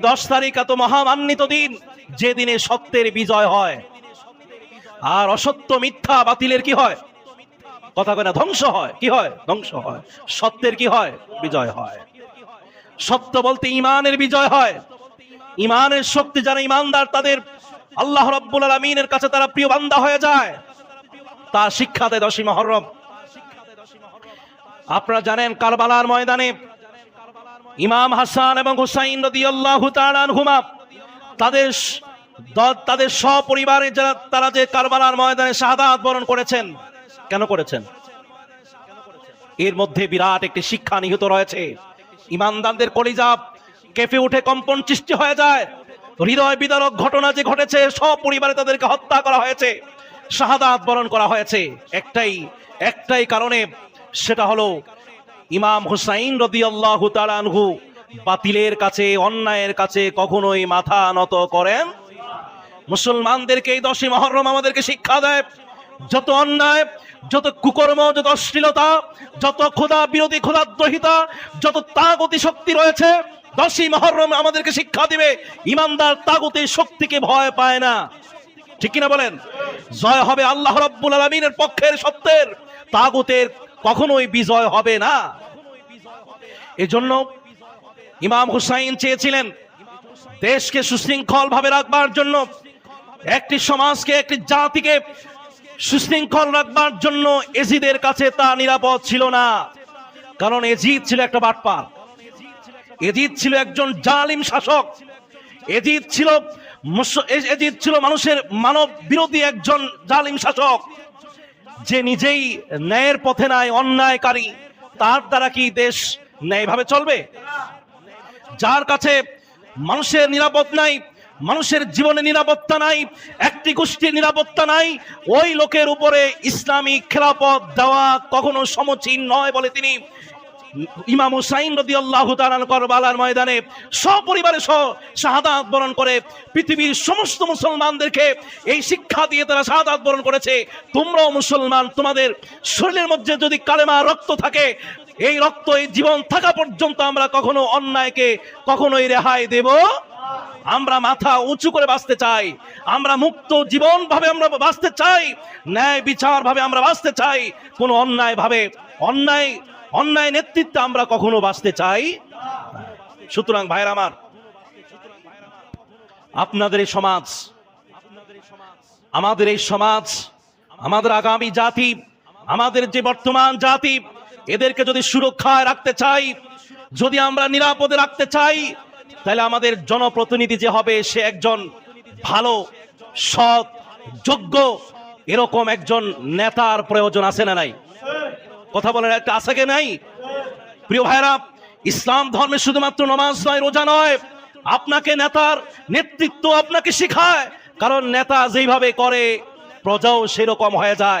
দশ তারিখ এত মহামান্বিত দিন, যে দিনে সত্যের বিজয় হয়। আর অসত্য মিথ্যা বাতিলের কি হয়? কথা কয় না, ধ্বংস হয়। কি হয়? ধ্বংস হয়। সত্যের কি হয়? বিজয় হয়। সত্য বলতে ইমানের বিজয় হয়। ইমানের শক্তি যারা ইমানদার, তাদের আল্লাহ রব্বুল আলমিনের কাছে তারা প্রিয় বান্দা হয়ে যায়। তা শিক্ষা দেয় দশী মহরম। আপনারা জানেন কারবালার ময়দানে ইমাম হাসান এবং হুসাইন রাদিয়াল্লাহু তাআলা তাদের তাদের সপরিবারে যারা, তারা যে কারবালার ময়দানে শাহাদাত বরণ করেছেন, কেন করেছেন? এর মধ্যে বিরাট একটি শিক্ষা নিহিত রয়েছে। ইমানদারদের কলিজা কেঁপে উঠে কম্পন সৃষ্টি হয়ে যায়। হৃদয় বিদারক ঘটনা যে ঘটেছে, সপরিবারে তাদেরকে হত্যা করা হয়েছে, শাহাদাত বরণ করা হয়েছে। একটাই একটাই কারণে সেটা হলো ইমাম হুসাইন রদিয়াল্লাহু তাআলা আনহু বাতিলের কাছে, অন্যায়ের কাছে কখনোই মাথা নত করেন। মুসলমানদেরকে এই দশই মহরম আমাদেরকে শিক্ষা দেয়, যত অন্যায়, যত কুকর্ম, যত অশ্লীলতা, যত খোদা বিরোধী খোদাদ্রোহিতা যত তাগতি শক্তি রয়েছে, দশই মহরম আমাদেরকে শিক্ষা দিবে, ইমানদার তাগতির শক্তিকে ভয় পায় না। ঠিক কিনা বলেন? জয় হবে আল্লাহ রব্বুল আলমিনের পক্ষের সত্যের, তাগতের কখনোই বিজয় হবে না। এজন্য ইমাম হুসাইন চেয়েছিলেন দেশকে সুশৃঙ্খল ভাবে রাখবার জন্য, একটি সমাজকে, একটি জাতিকে সুশৃঙ্খল রাখবার জন্য এজিদের কাছে তা নিরাপদ ছিল না। কারণ এজিদ ছিল একটা বাটপার। এজিদ ছিল একজন জালিম শাসক। এজিদ ছিল এজিদ ছিল মানুষের মানব বিরোধী একজন জালিম শাসক। যে নিজেই ন্যায়ের পথে নাই, অন্যায়কারী, তার দ্বারা কি দেশ ন্যায়ভাবে চলবে। যার কাছে মানুষের নিরাপদ নাই, মানুষের জীবনে নিরাপত্তা নাই, একটি গোষ্ঠীর নিরাপত্তা নাই, ওই লোকের উপরে ইসলামী খেলাপথ দেওয়া কখনো সমচীন নয় বলে তিনি ইমাম হুসাইন রদি আল্লাহ করবালার ময়দানে সপরিবারে সহ শাহাদাত বরণ করে পৃথিবীর সমস্ত মুসলমানদেরকে এই শিক্ষা দিয়ে তারা শাহাদাত বরণ করেছে। তোমরাও মুসলমান, তোমাদের শরীরের মধ্যে যদি কালেমা রক্ত থাকে, এই রক্ত, এই জীবন থাকা পর্যন্ত আমরা কখনো অন্যায়কে কখনোই রেহাই দেব। আমরা মাথা উঁচু করে বাঁচতে চাই। আমরা মুক্ত জীবন ভাবে আমরা বাঁচতে চাই। ন্যায় বিচার ভাবে আমরা বাঁচতে চাই। কোনো অন্যায় ভাবে অন্যায় অন্যায় নেতৃত্বে আমরা কখনো বাঁচতে চাই সুতরাং ভাইয়ের আমার, আপনাদের এই সমাজ, আমাদের এই সমাজ, আমাদের আগামী জাতি, আমাদের যে বর্তমান জাতি, এদেরকে যদি সুরক্ষায় রাখতে চাই, যদি আমরা নিরাপদে রাখতে চাই, তাহলে আমাদের জনপ্রতিনিধি যে হবে, সে একজন ভালো, সৎ, যোগ্য, এরকম একজন নেতার প্রয়োজন আছে না নাই? কথা বলার একটা আছে কি নাই? প্রিয় ভাইরা ইসলাম ধর্মে শুধুমাত্র নমাজ নয়, রোজা নয়। আপনাকে নেতার নেতৃত্ব আপনাকে শেখায়, কারণ নেতা যেইভাবে করে, প্রজাও সেরকম হয়ে যায়।